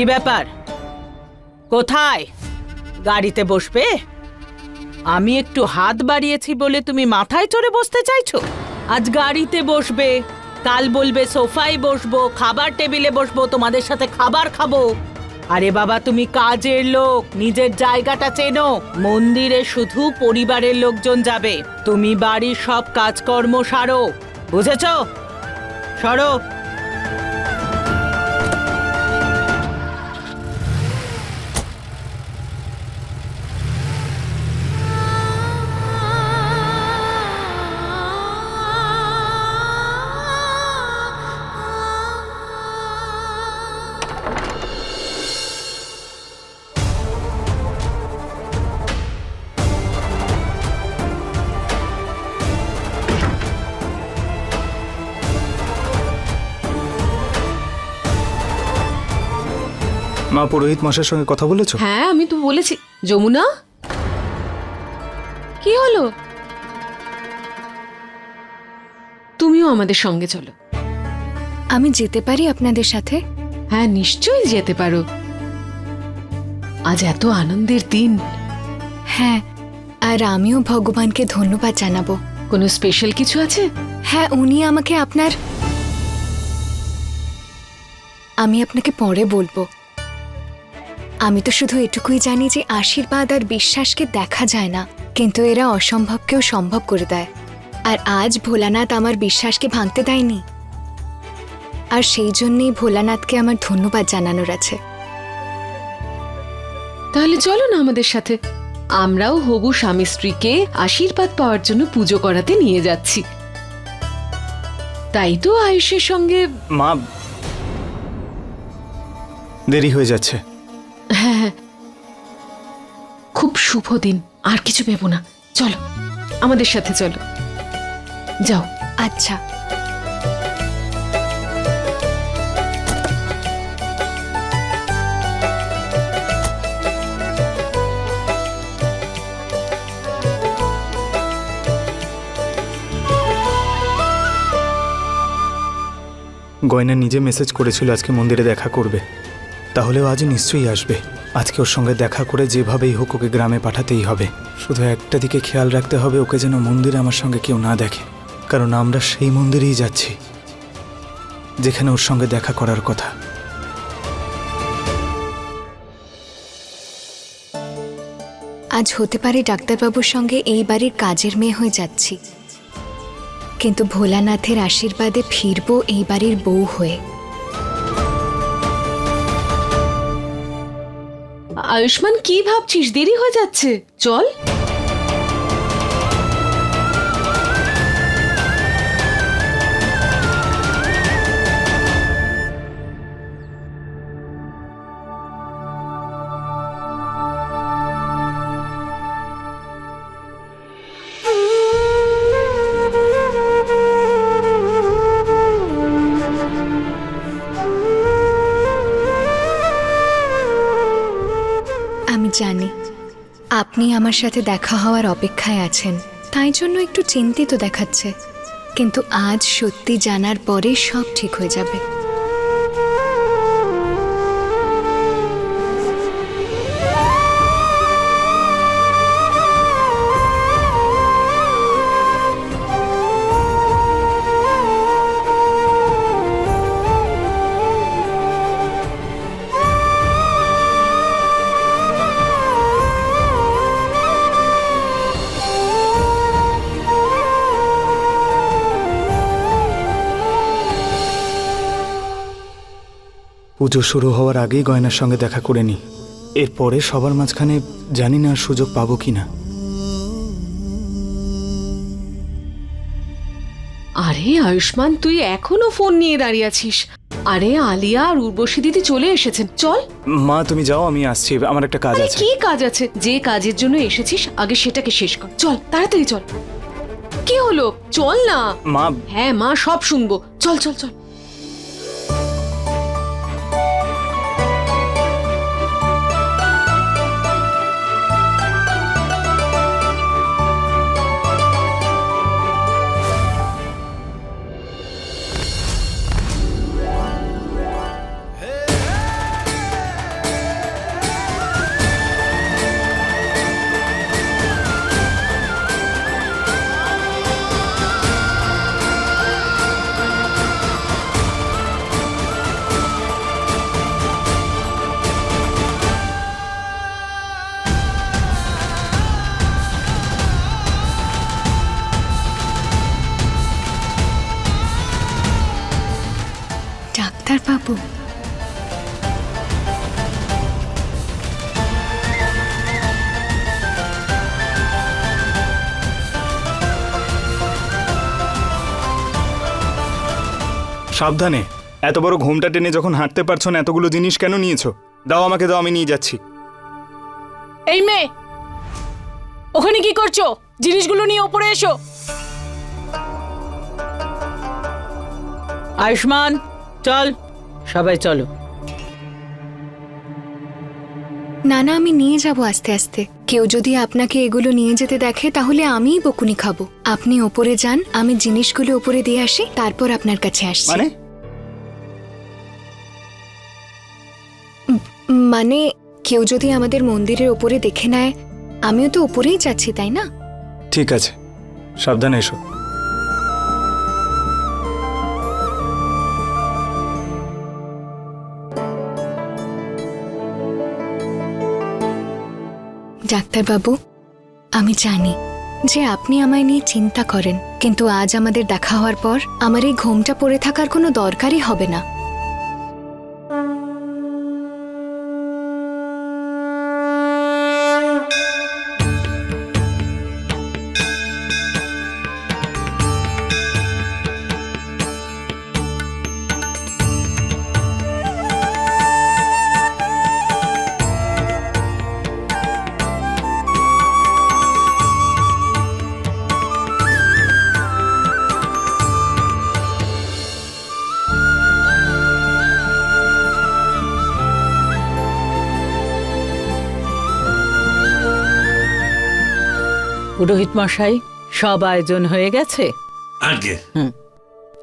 কি ব্যাপার? কোথায়? গাড়িতে বসবে? আমি একটু হাত বাড়িয়েছি বলে তুমি মাথায় চড়ে বসতে চাইছো? আজ গাড়িতে বসবে, কাল বলবে সোফায় বসবো, খাবার টেবিলে বসবো, তোমাদের সাথে খাবার খাব। আরে বাবা, তুমি কাজের লোক, নিজের জায়গাটা চেনো। মন্দিরে শুধু পরিবারের লোকজন যাবে। তুমি বাড়ির সব কাজকর্ম সারো। বুঝেছ? সরো। মা পুরোহিত মশার সঙ্গে কথা বলেছ? হ্যাঁ আমি তো বলেছি। যমুনা? কি হলো? তুমিও আমাদের সঙ্গে চলো। আমি যেতে পারি আপনাদের সাথে? হ্যাঁ নিশ্চয়ই যেতে পারো। আজ এত আনন্দের দিন। হ্যাঁ আর আমিও ভগবানকে ধন্যবাদ জানাব। কোনো স্পেশাল কিছু আছে? হ্যাঁ উনি আমাকে আপনার আমি আপনাকে পরে বলব। আমি তো শুধু এটুকুই জানি যে আশীর্বাদ আর বিশ্বাসকে দেখা যায় না কিন্তু এরা অসম্ভবকেও সম্ভব করে দেয়। আর আজ ভোলানাথ আমার বিশ্বাসকে ভাঙতে দেয়নি। আর সেই জন্যেই ভোলানাথকে আমার ধন্যবাদ জানানোর আছে। তাহলে চলো না আমাদের সাথে। আমরাও হবু স্বামী স্ত্রীকে আশীর্বাদ পাওয়ার জন্য পুজো করাতে নিয়ে যাচ্ছি। তাই তো আয়ুষের সঙ্গে মা দেরি হয়ে যাচ্ছে। হ্যাঁ হ্যাঁ খুব শুভ দিন। আর কিছু ভেবো না। চলো আমাদের সাথে চলো। যাও। আচ্ছা। গয়না নিজে মেসেজ করেছিল আজকে মন্দিরে দেখা করবে। তাহলেও আজ নিশ্চয়ই আসবে। আজকে ওর সঙ্গে দেখা করে যেভাবেই হোক ওকে গ্রামে পাঠাতেই হবে। শুধু একটা দিকে খেয়াল রাখতে হবে ওকে যেন মন্দিরে আমার সঙ্গে কেউ না দেখে। কারণ আমরা সেই মন্দিরেই যাচ্ছি, যেখানে ওর সঙ্গে দেখা করার কথা। আজ হতে পারে ডাক্তারবাবুর সঙ্গে এই বাড়ির কাজের মেয়ে হয়ে যাচ্ছি। কিন্তু ভোলানাথের আশীর্বাদে ফিরবো এই বাড়ির বউ হয়ে। আয়ুষ্মান কি ভাবছিস? দেরি হয়ে যাচ্ছে। চল। আপনি আমার সাথে দেখা হওয়ার অপেক্ষায় আছেন। তাই জন্য একটু চিন্তিত দেখাচ্ছে। কিন্তু আজ সত্যি জানার পরে সব ঠিক হয়ে যাবে। পুজো শুরু হওয়ার আগেই গয়নার সঙ্গে দেখা করে নি। এরপরে সবার মাঝখানে জানি না আর সুযোগ পাবো কি না। আরে আয়ুষ্মান তুই এখনও ফোন নিয়ে দাঁড়িয়ে আছিস। আরে আলিয়া আর উর্বশী দিদি চলে এসেছেন। চল। মা তুমি যাও আমি আসছি। আমার একটা কাজ আরে আছে। কি কাজ আছে? যে কাজের জন্য এসেছিস আগে সেটাকে শেষ কর। চল তাড়াতাড়ি চল। কি হলো? চল না। মা হ্যাঁ মা সব শুনব। চল চল চল। সাবধানে। এত বড় ঘুমটা টেনে যখন হাঁটতে পারছ না এতগুলো জিনিস কেন নিয়েছো? দাও আমাকে দাও আমি নিয়ে যাচ্ছি। এই মেয়ে! ওখানে কি করছ? জিনিসগুলো নিয়ে ওপরে এসো। আয়ুষ্মান চল সবাই চলো। না না আমি নিয়ে যাব আস্তে আস্তে। কেউ যদি আপনাকে এগুলো নিয়ে যেতে দেখে তাহলে আমিই বকুনি খাব। আপনি ওপরে যান আমি জিনিসগুলো ওপরে দিয়ে আসি তারপর আপনার কাছে আসছি। মানে? মানে কেউ যদি আমাদের মন্দিরের ওপরে দেখে নেয় আমিও তো ওপরেই যাচ্ছি তাই না? ঠিক আছে। সাবধানে এসো। ডাক্তারবাবু, আমি জানি যে আপনি আমায় নিয়ে চিন্তা করেন, কিন্তু আজ আমাদের দেখা হওয়ার পর আমার এই ঘোমটা পড়ে থাকার কোনো দরকারই হবে না। পুরোহিত মশাই সব আয়োজন হয়ে গেছে? আগে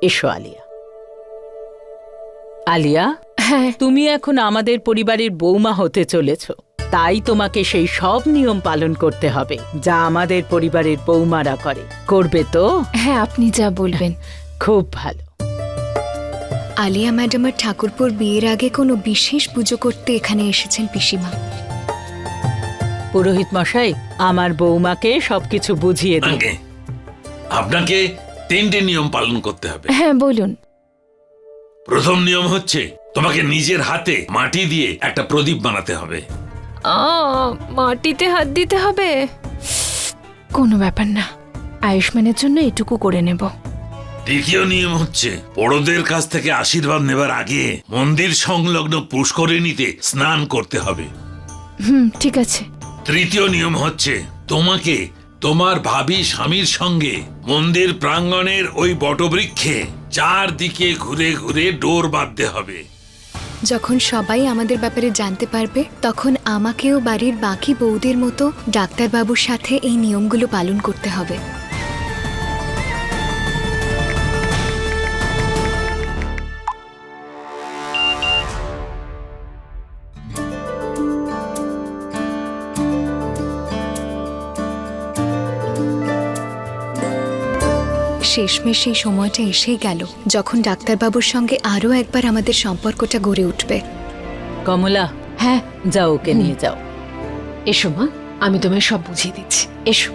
এসো আলিয়া। আলিয়া হ্যাঁ। তুমি এখন আমাদের পরিবারের বৌমা হতে চলেছ। তাই তোমাকে সেই সব নিয়ম পালন করতে হবে যা আমাদের পরিবারের বৌমারা করে। করবে তো? হ্যাঁ আপনি যা বলবেন। খুব ভালো। আলিয়া ম্যাডামের ঠাকুরপুর বিয়ের আগে কোনো বিশেষ পুজো করতে এখানে এসেছেন পিসিমা? পুরোহিত মশাই আমার বৌমাকে সবকিছু বুঝিয়ে দিন। আগে আপনাকে তিনটে নিয়ম পালন করতে হবে। হ্যাঁ বলুন। প্রথম নিয়ম হচ্ছে তোমাকে নিজের হাতে মাটি দিয়ে একটা প্রদীপ বানাতে হবে। মাটিতে হাত দিতে হবে? কোনো ব্যাপার না আয়ুষ্মানের জন্য এটুকু করে নেব। দ্বিতীয় নিয়ম হচ্ছে বড়দের কাছ থেকে আশীর্বাদ নেবার আগে মন্দির সংলগ্ন পুষ্করিণীতে স্নান করতে হবে। হুম ঠিক আছে। তৃতীয় নিয়ম হচ্ছে তোমাকে তোমার ভাবি স্বামীর সঙ্গে মন্দির প্রাঙ্গণের ওই বটবৃক্ষে চারদিকে ঘুরে ঘুরে ডোর বাঁধতে হবে। যখন সবাই আমাদের ব্যাপারে জানতে পারবে, তখন আমাকেও বাড়ির বাকি বউদের মতো ডাক্তারবাবুর সাথে এই নিয়মগুলো পালন করতে হবে। শেষমেশ সেই সময়টা এসেই গেল যখন ডাক্তারবাবুর সঙ্গে আরও একবার আমাদের সম্পর্কটা গড়ে উঠবে। কমলা হ্যাঁ? যাও ওকে নিয়ে যাও। এসো মা আমি তোমায় সব বুঝিয়ে দিচ্ছি। এসো।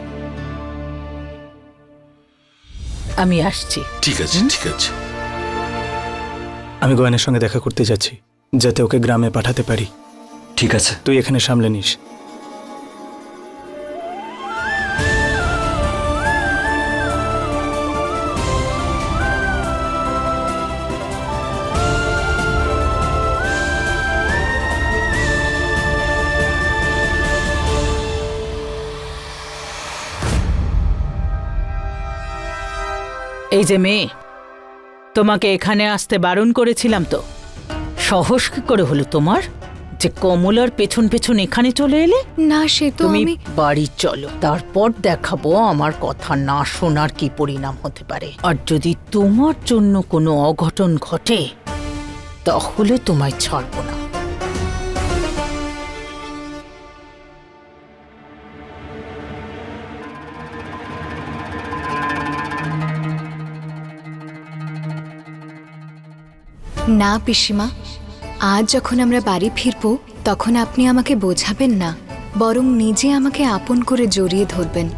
আমি আসছি। ঠিক আছে ঠিক আছে। আমি গয়নের সঙ্গে দেখা করতে যাচ্ছি যাতে ওকে গ্রামে পাঠাতে পারি। ঠিক আছে। তুই এখানে সামলে নিস। এই যে মেয়ে তোমাকে এখানে আসতে বারণ করেছিলাম তো। সাহস কি করে হলো তোমার? যে কমলার পেছন পেছন এখানে চলে এলে? না সে তো তুমি আমি বাড়ি চলো তারপর দেখাবো আমার কথা না শোনার কি পরিণাম হতে পারে। আর যদি তোমার জন্য কোনো অঘটন ঘটে তাহলে তোমায় ছাড়বো না। না, পিসিমা। আজ যখন আমরা বাড়ি ফিরব, তখন আপনি আমাকে বোঝাবেন না, বরং নিজে আমাকে আপন করে জড়িয়ে ধরবেন।